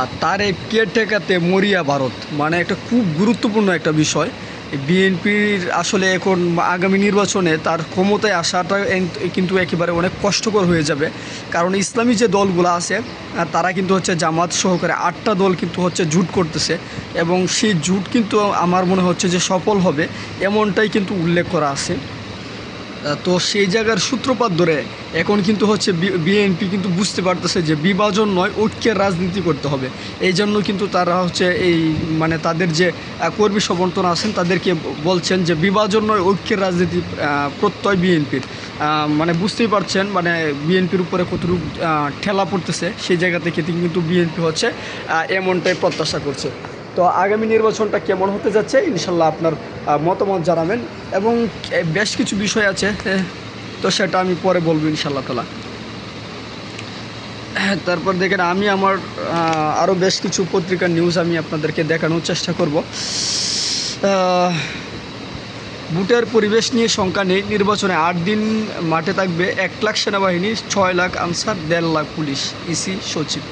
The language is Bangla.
আর তার এই কেয়ারটেকাতে মরিয়া ভারত মানে একটা খুব গুরুত্বপূর্ণ একটা বিষয়। বিএনপির আসলে এখন আগামী নির্বাচনে তার ক্ষমতায় আসাটা কিন্তু একেবারে অনেক কষ্টকর হয়ে যাবে। কারণ ইসলামী যে দলগুলো আছে তারা কিন্তু হচ্ছে জামাত সহকারে আটটা দল কিন্তু হচ্ছে জুট করতেছে এবং সেই জুট কিন্তু আমার মনে হচ্ছে যে সফল হবে, এমনটাই কিন্তু উল্লেখ করা আছে। তো সেই জায়গার সূত্রপাত ধরে এখন কিন্তু হচ্ছে বিএনপি কিন্তু বুঝতে পারতেছে যে বিভাজন নয়, ঐক্যের রাজনীতি করতে হবে। এই জন্য কিন্তু তারা হচ্ছে এই মানে তাদের যে কর্মী সমর্থন আছেন, তাদেরকে বলছেন যে বিভাজন নয়, ঐক্যের রাজনীতি প্রত্যয় বিএনপির মানে বুঝতেই পারছেন মানে বিএনপির উপরে কতটুকু ঠেলা পড়তেছে, সেই জায়গা থেকে কিন্তু বিএনপি হচ্ছে এমনটাই প্রত্যাশা করছে। তো আগামী নির্বাচনটা কেমন হতে যাচ্ছে? ইনশাল্লাহ আপনার মতামত জানাবেন। এবং বেশ কিছু বিষয় আছে তো সেটা আমি পরে বলব ইনশাল্লাহ তালা। তারপর দেখেন, আমি আমার আরও বেশ কিছু পত্রিকার নিউজ আমি আপনাদেরকে দেখানোর চেষ্টা করব। ভোটের পরিবেশ নিয়ে শঙ্কা নেই। নির্বাচনে আট দিন মাঠে থাকবে এক লাখ সেনাবাহিনী ছয় লাখ আনসার, দেড় লাখ পুলিশ, ইসি সচিব।